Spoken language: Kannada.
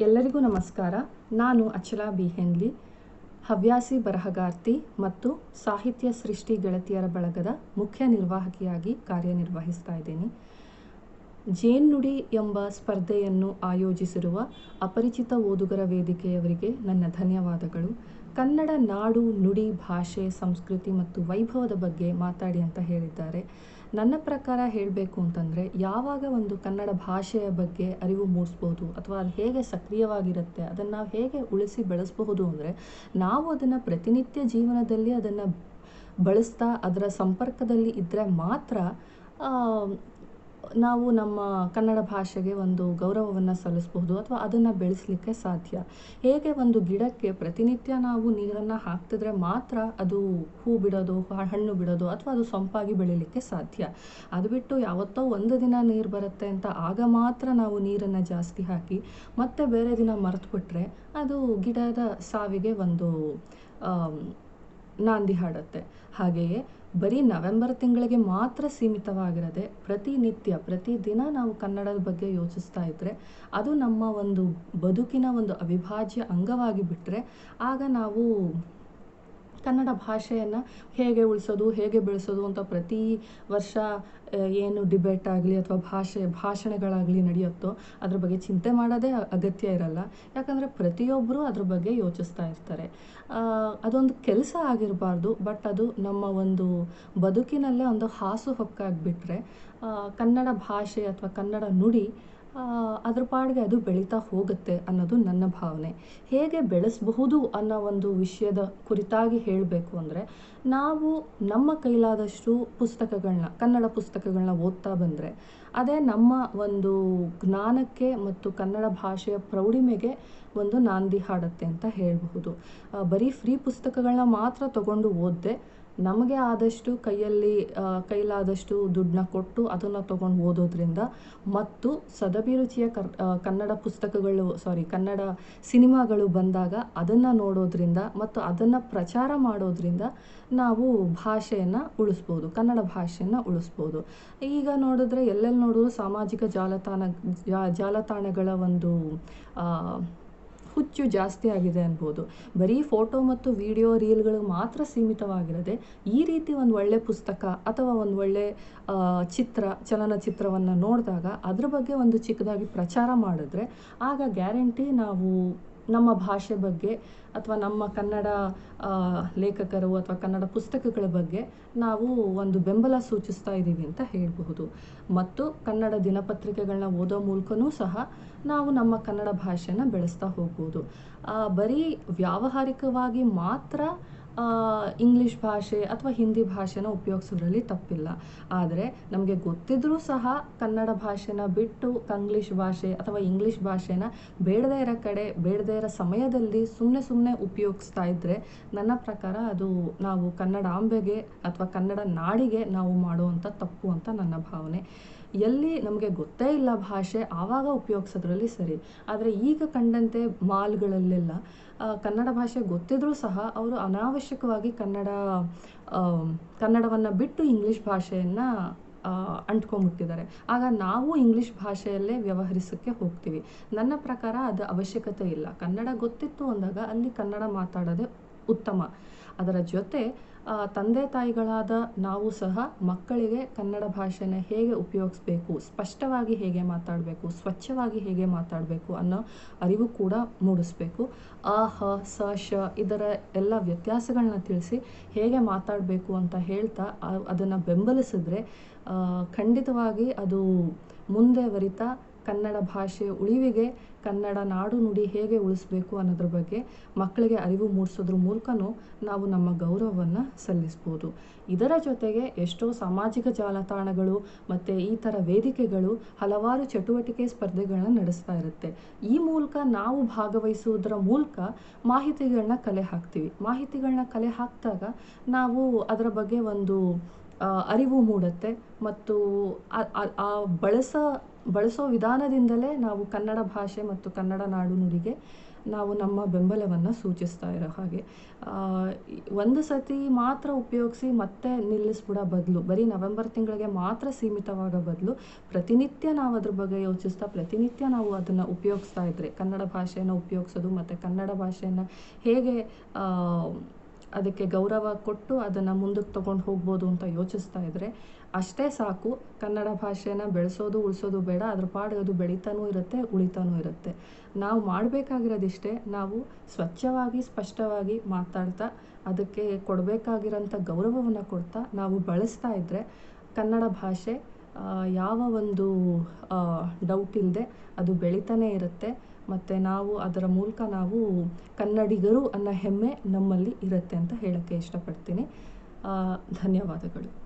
ಎಲ್ಲರಿಗೂ ನಮಸ್ಕಾರ. ನಾನು ಅಚಲಾ ಬಿ. ಹೆನ್ಲಿ, ಹವ್ಯಾಸಿ ಬರಹಗಾರ್ತಿ ಮತ್ತು ಸಾಹಿತ್ಯ ಸೃಷ್ಟಿ ಗೆಳತಿಯರ ಬಳಗದ ಮುಖ್ಯ ನಿರ್ವಾಹಕಿಯಾಗಿ ಕಾರ್ಯನಿರ್ವಹಿಸ್ತಾ ಇದ್ದೀನಿ. ಜೇನ್ನುಡಿ ಎಂಬ ಸ್ಪರ್ಧೆಯನ್ನು ಆಯೋಜಿಸಿರುವ ಅಪರಿಚಿತ ಓದುಗರ ವೇದಿಕೆಯವರಿಗೆ ನನ್ನ ಧನ್ಯವಾದಗಳು. ಕನ್ನಡ ನಾಡು, ನುಡಿ, ಭಾಷೆ, ಸಂಸ್ಕೃತಿ ಮತ್ತು ವೈಭವದ ಬಗ್ಗೆ ಮಾತಾಡಿ ಅಂತ ಹೇಳಿದ್ದಾರೆ. ನನ್ನ ಪ್ರಕಾರ ಹೇಳಬೇಕು ಅಂತಂದರೆ, ಯಾವಾಗ ಒಂದು ಕನ್ನಡ ಭಾಷೆಯ ಬಗ್ಗೆ ಅರಿವು ಮೂಡಿಸ್ಬೋದು ಅಥವಾ ಅದು ಹೇಗೆ ಸಕ್ರಿಯವಾಗಿರುತ್ತೆ, ಅದನ್ನು ನಾವು ಹೇಗೆ ಉಳಿಸಿ ಬೆಳೆಸಬಹುದು ಅಂದರೆ, ನಾವು ಅದನ್ನು ಪ್ರತಿನಿತ್ಯ ಜೀವನದಲ್ಲಿ ಅದನ್ನು ಬಳಸ್ತಾ, ಅದರ ಸಂಪರ್ಕದಲ್ಲಿ ಇದ್ದರೆ ಮಾತ್ರ ನಾವು ನಮ್ಮ ಕನ್ನಡ ಭಾಷೆಗೆ ಒಂದು ಗೌರವವನ್ನು ಸಲ್ಲಿಸಬಹುದು ಅಥವಾ ಅದನ್ನು ಬೆಳೆಸಲಿಕ್ಕೆ ಸಾಧ್ಯ. ಹೇಗೆ ಒಂದು ಗಿಡಕ್ಕೆ ಪ್ರತಿನಿತ್ಯ ನಾವು ನೀರನ್ನು ಹಾಕ್ತಿದ್ರೆ ಮಾತ್ರ ಅದು ಹೂ ಬಿಡೋದು ಹಣ್ಣು ಬಿಡೋದು ಅಥವಾ ಅದು ಸೊಂಪಾಗಿ ಬೆಳೀಲಿಕ್ಕೆ ಸಾಧ್ಯ. ಅದು ಬಿಟ್ಟು ಯಾವತ್ತೋ ಒಂದು ದಿನ ನೀರು ಬರುತ್ತೆ ಅಂತ ಆಗ ಮಾತ್ರ ನಾವು ನೀರನ್ನು ಜಾಸ್ತಿ ಹಾಕಿ ಮತ್ತೆ ಬೇರೆ ದಿನ ಮರೆತು ಬಿಟ್ಟರೆ ಅದು ಗಿಡದ ಸಾವಿಗೆ ಒಂದು ನಾಂದಿ ಹಾಡುತ್ತೆ. ಹಾಗೆಯೇ ಬರೀ ನವೆಂಬರ್ ತಿಂಗಳಿಗೆ ಮಾತ್ರ ಸೀಮಿತವಾಗಿರದೆ ಪ್ರತಿನಿತ್ಯ, ಪ್ರತಿದಿನ ನಾವು ಕನ್ನಡದ ಬಗ್ಗೆ ಯೋಚಿಸ್ತಾ ಇದ್ದರೆ ಅದು ನಮ್ಮ ಒಂದು ಬದುಕಿನ ಒಂದು ಅವಿಭಾಜ್ಯ ಅಂಗವಾಗಿ ಬಿಟ್ಟರೆ ಆಗ ನಾವು ಕನ್ನಡ ಭಾಷೆಯನ್ನು ಹೇಗೆ ಉಳಿಸೋದು, ಹೇಗೆ ಬೆಳೆಸೋದು ಅಂತ ಪ್ರತಿ ವರ್ಷ ಏನು ಡಿಬೇಟ್ ಆಗಲಿ ಅಥವಾ ಭಾಷೆ, ಭಾಷಣಗಳಾಗಲಿ ನಡೆಯುತ್ತೋ ಅದ್ರ ಬಗ್ಗೆ ಚಿಂತೆ ಮಾಡೋದೇ ಅಗತ್ಯ ಇರಲ್ಲ. ಯಾಕಂದರೆ ಪ್ರತಿಯೊಬ್ಬರು ಅದ್ರ ಬಗ್ಗೆ ಯೋಚಿಸ್ತಾ ಇರ್ತಾರೆ. ಅದೊಂದು ಕೆಲಸ ಆಗಿರಬಾರ್ದು, ಬಟ್ ಅದು ನಮ್ಮ ಒಂದು ಬದುಕಿನಲ್ಲೇ ಒಂದು ಹಾಸು ಹೊಕ್ಕಾಗಿಬಿಟ್ರೆ ಕನ್ನಡ ಭಾಷೆ ಅಥವಾ ಕನ್ನಡ ನುಡಿ ಅದ್ರ ಪಾಡಿಗೆ ಅದು ಬೆಳೀತಾ ಹೋಗುತ್ತೆ ಅನ್ನೋದು ನನ್ನ ಭಾವನೆ. ಹೇಗೆ ಬೆಳೆಸಬಹುದು ಅನ್ನೋ ಒಂದು ವಿಷಯದ ಕುರಿತಾಗಿ ಹೇಳಬೇಕು ಅಂದರೆ, ನಾವು ನಮ್ಮ ಕೈಲಾದಷ್ಟು ಪುಸ್ತಕಗಳನ್ನ ಕನ್ನಡ ಪುಸ್ತಕಗಳನ್ನ ಓದ್ತಾ ಬಂದರೆ, ಅದೇ ನಮ್ಮ ಒಂದು ಜ್ಞಾನಕ್ಕೆ ಮತ್ತು ಕನ್ನಡ ಭಾಷೆಯ ಪ್ರೌಢಿಮೆಗೆ ಒಂದು ನಾಂದಿ ಹಾಡುತ್ತೆ ಅಂತ ಹೇಳಬಹುದು. ಬರೀ ಫ್ರೀ ಪುಸ್ತಕಗಳನ್ನ ಮಾತ್ರ ತಗೊಂಡು ಓದದೆ ನಮಗೆ ಆದಷ್ಟು ಕೈಯಲ್ಲಿ ಕೈಲಾದಷ್ಟು ದುಡ್ಡನ್ನ ಕೊಟ್ಟು ಅದನ್ನು ತೊಗೊಂಡು ಓದೋದ್ರಿಂದ ಮತ್ತು ಸದಭಿರುಚಿಯ ಕರ್ ಕನ್ನಡ ಪುಸ್ತಕಗಳು ಸಾರಿ ಕನ್ನಡ ಸಿನಿಮಾಗಳು ಬಂದಾಗ ಅದನ್ನು ನೋಡೋದ್ರಿಂದ ಮತ್ತು ಅದನ್ನು ಪ್ರಚಾರ ಮಾಡೋದ್ರಿಂದ ನಾವು ಭಾಷೆಯನ್ನು ಉಳಿಸ್ಬೋದು, ಕನ್ನಡ ಭಾಷೆಯನ್ನು ಉಳಿಸ್ಬೋದು. ಈಗ ನೋಡಿದ್ರೆ ಎಲ್ಲೆಲ್ಲಿ ನೋಡಿದ್ರು ಸಾಮಾಜಿಕ ಜಾಲತಾಣ ಜಾಲತಾಣಗಳ ಒಂದು ಹುಚ್ಚು ಜಾಸ್ತಿ ಆಗಿದೆ ಅನ್ಬೋದು. ಬರೀ ಫೋಟೋ ಮತ್ತು ವಿಡಿಯೋ ರೀಲ್ಗಳು ಮಾತ್ರ ಸೀಮಿತವಾಗಿರದೆ, ಈ ರೀತಿ ಒಂದು ಒಳ್ಳೆ ಪುಸ್ತಕ ಅಥವಾ ಒಂದು ಒಳ್ಳೆ ಚಿತ್ರ, ಚಲನಚಿತ್ರವನ್ನು ನೋಡಿದಾಗ ಅದ್ರ ಬಗ್ಗೆ ಒಂದು ಚಿಕ್ಕದಾಗಿ ಪ್ರಚಾರ ಮಾಡಿದ್ರೆ ಆಗ ಗ್ಯಾರಂಟಿ ನಾವು ನಮ್ಮ ಭಾಷೆ ಬಗ್ಗೆ ಅಥವಾ ನಮ್ಮ ಕನ್ನಡ ಲೇಖಕರು ಅಥವಾ ಕನ್ನಡ ಪುಸ್ತಕಗಳ ಬಗ್ಗೆ ನಾವು ಒಂದು ಬೆಂಬಲ ಸೂಚಿಸ್ತಾ ಇದ್ದೀವಿ ಅಂತ ಹೇಳಬಹುದು. ಮತ್ತು ಕನ್ನಡ ದಿನಪತ್ರಿಕೆಗಳನ್ನ ಓದೋ ಮೂಲಕನೂ ಸಹ ನಾವು ನಮ್ಮ ಕನ್ನಡ ಭಾಷೆನ ಬೆಳೆಸ್ತಾ ಹೋಗ್ಬೋದು. ಬರೀ ವ್ಯಾವಹಾರಿಕವಾಗಿ ಮಾತ್ರ ಇಂಗ್ಲಿಷ್ ಭಾಷೆ ಅಥವಾ ಹಿಂದಿ ಭಾಷೆನ ಉಪಯೋಗಿಸೋದ್ರಲ್ಲಿ ತಪ್ಪಿಲ್ಲ. ಆದರೆ ನಮಗೆ ಗೊತ್ತಿದ್ರೂ ಸಹ ಕನ್ನಡ ಭಾಷೆನ ಬಿಟ್ಟು ಕಂಗ್ಲೀಷ್ ಭಾಷೆ ಅಥವಾ ಇಂಗ್ಲೀಷ್ ಭಾಷೆನ ಬೇಡದೇ ಇರೋ ಕಡೆ, ಬೇಡದೇ ಇರೋ ಸಮಯದಲ್ಲಿ ಸುಮ್ಮನೆ ಸುಮ್ಮನೆ ಉಪಯೋಗಿಸ್ತಾ ಇದ್ದರೆ ನನ್ನ ಪ್ರಕಾರ ಅದು ನಾವು ಕನ್ನಡಾಂಬೆಗೆ ಅಥವಾ ಕನ್ನಡ ನಾಡಿಗೆ ನಾವು ಮಾಡುವಂಥ ತಪ್ಪು ಅಂತ ನನ್ನ ಭಾವನೆ. ಎಲ್ಲಿ ನಮಗೆ ಗೊತ್ತೇ ಇಲ್ಲ ಭಾಷೆ, ಆವಾಗ ಉಪಯೋಗಿಸೋದ್ರಲ್ಲಿ ಸರಿ. ಆದರೆ ಈಗ ಕಂಡಂತೆ ಮಾಲ್ಗಳಲ್ಲೆಲ್ಲ ಕನ್ನಡ ಭಾಷೆ ಗೊತ್ತಿದ್ರೂ ಸಹ ಅವರು ಅನಾವಶ್ಯಕವಾಗಿ ಕನ್ನಡ ಕನ್ನಡವನ್ನು ಬಿಟ್ಟು ಇಂಗ್ಲೀಷ್ ಭಾಷೆಯನ್ನು ಅಂಟ್ಕೊಂಡ್ಬಿಟ್ಟಿದ್ದಾರೆ. ಆಗ ನಾವು ಇಂಗ್ಲೀಷ್ ಭಾಷೆಯಲ್ಲೇ ವ್ಯವಹರಿಸೋಕ್ಕೆ ಹೋಗ್ತೀವಿ. ನನ್ನ ಪ್ರಕಾರ ಅದು ಅವಶ್ಯಕತೆ ಇಲ್ಲ. ಕನ್ನಡ ಗೊತ್ತಿತ್ತು ಅಂದಾಗ ಅಲ್ಲಿ ಕನ್ನಡ ಮಾತಾಡೋದೇ ಉತ್ತಮ. ಅದರ ಜೊತೆ ತಂದೆ ತಾಯಿಗಳಾದ ನಾವು ಸಹ ಮಕ್ಕಳಿಗೆ ಕನ್ನಡ ಭಾಷೆನ ಹೇಗೆ ಉಪಯೋಗಿಸ್ಬೇಕು, ಸ್ಪಷ್ಟವಾಗಿ ಹೇಗೆ ಮಾತಾಡಬೇಕು, ಸ್ವಚ್ಛವಾಗಿ ಹೇಗೆ ಮಾತಾಡಬೇಕು ಅನ್ನೋ ಅರಿವು ಕೂಡ ಮೂಡಿಸ್ಬೇಕು. ಆ, ಹ, ಸ, ಶ ಇದರ ಎಲ್ಲ ವ್ಯತ್ಯಾಸಗಳನ್ನ ತಿಳಿಸಿ ಹೇಗೆ ಮಾತಾಡಬೇಕು ಅಂತ ಹೇಳ್ತಾ ಅದನ್ನು ಬೆಂಬಲಿಸಿದ್ರೆ ಖಂಡಿತವಾಗಿ ಅದು ಮುಂದೆ ವರಿತಾ ಕನ್ನಡ ಭಾಷೆಯ ಉಳಿವಿಗೆ ಕನ್ನಡ ನಾಡು ನುಡಿ ಹೇಗೆ ಉಳಿಸ್ಬೇಕು ಅನ್ನೋದ್ರ ಬಗ್ಗೆ ಮಕ್ಕಳಿಗೆ ಅರಿವು ಮೂಡಿಸೋದ್ರ ಮೂಲಕನೂ ನಾವು ನಮ್ಮ ಗೌರವವನ್ನು ಸಲ್ಲಿಸ್ಬೋದು. ಇದರ ಜೊತೆಗೆ ಎಷ್ಟೋ ಸಾಮಾಜಿಕ ಜಾಲತಾಣಗಳು ಮತ್ತು ಈ ಥರ ವೇದಿಕೆಗಳು ಹಲವಾರು ಚಟುವಟಿಕೆ ಸ್ಪರ್ಧೆಗಳನ್ನ ನಡೆಸ್ತಾ ಇರುತ್ತೆ. ಈ ಮೂಲಕ ನಾವು ಭಾಗವಹಿಸುವುದರ ಮೂಲಕ ಮಾಹಿತಿಗಳನ್ನ ಕಲೆ ಹಾಕ್ತೀವಿ. ಮಾಹಿತಿಗಳನ್ನ ಕಲೆ ಹಾಕಿದಾಗ ನಾವು ಅದರ ಬಗ್ಗೆ ಒಂದು ಅರಿವು ಮೂಡುತ್ತೆ. ಮತ್ತು ಆ ಬಳಸೋ ಬಳಸೋ ವಿಧಾನದಿಂದಲೇ ನಾವು ಕನ್ನಡ ಭಾಷೆ ಮತ್ತು ಕನ್ನಡ ನಾಡು ನುಡಿಗೆ ನಾವು ನಮ್ಮ ಬೆಂಬಲವನ್ನು ಸೂಚಿಸ್ತಾ ಇರೋ ಹಾಗೆ. ಒಂದು ಸತಿ ಮಾತ್ರ ಉಪಯೋಗಿಸಿ ಮತ್ತೆ ನಿಲ್ಲಿಸ್ಬಿಡೋ ಬದಲು. ಬರೀ ನವೆಂಬರ್ ತಿಂಗಳಿಗೆ ಮಾತ್ರ ಸೀಮಿತವಾಗೋ ಬದಲು ಪ್ರತಿನಿತ್ಯ ನಾವು ಅದ್ರ ಬಗ್ಗೆ ಯೋಚಿಸ್ತಾ, ಪ್ರತಿನಿತ್ಯ ನಾವು ಅದನ್ನು ಉಪಯೋಗಿಸ್ತಾ ಇದ್ರೆ, ಕನ್ನಡ ಭಾಷೆಯನ್ನು ಉಪಯೋಗಿಸೋದು ಮತ್ತು ಕನ್ನಡ ಭಾಷೆಯನ್ನು ಹೇಗೆ ಅದಕ್ಕೆ ಗೌರವ ಕೊಟ್ಟು ಅದನ್ನು ಮುಂದಕ್ಕೆ ತೊಗೊಂಡು ಹೋಗ್ಬೋದು ಅಂತ ಯೋಚಿಸ್ತಾ ಇದ್ದರೆ ಅಷ್ಟೇ ಸಾಕು. ಕನ್ನಡ ಭಾಷೆನ ಬೆಳೆಸೋದು, ಉಳಿಸೋದು ಬೇಡ. ಅದ್ರ ಪಾಡು ಅದು ಬೆಳೀತಾನೂ ಇರುತ್ತೆ, ಉಳಿತಾನೂ ಇರುತ್ತೆ. ನಾವು ಮಾಡಬೇಕಾಗಿರೋದಿಷ್ಟೇ. ನಾವು ಸ್ವಚ್ಛವಾಗಿ, ಸ್ಪಷ್ಟವಾಗಿ ಮಾತಾಡ್ತಾ ಅದಕ್ಕೆ ಕೊಡಬೇಕಾಗಿರೋಂಥ ಗೌರವವನ್ನು ಕೊಡ್ತಾ ನಾವು ಬಳಸ್ತಾ ಇದ್ದರೆ ಕನ್ನಡ ಭಾಷೆ ಯಾವ ಒಂದು ಡೌಟ್ ಇಲ್ಲದೆ ಅದು ಬೆಳೀತಾನೇ ಇರುತ್ತೆ. ಮತ್ತು ನಾವು ಅದರ ಮೂಲಕ ನಾವು ಕನ್ನಡಿಗರು ಅನ್ನೋ ಹೆಮ್ಮೆ ನಮ್ಮಲ್ಲಿ ಇರುತ್ತೆ ಅಂತ ಹೇಳೋಕ್ಕೆ ಇಷ್ಟಪಡ್ತೀನಿ. ಧನ್ಯವಾದಗಳು.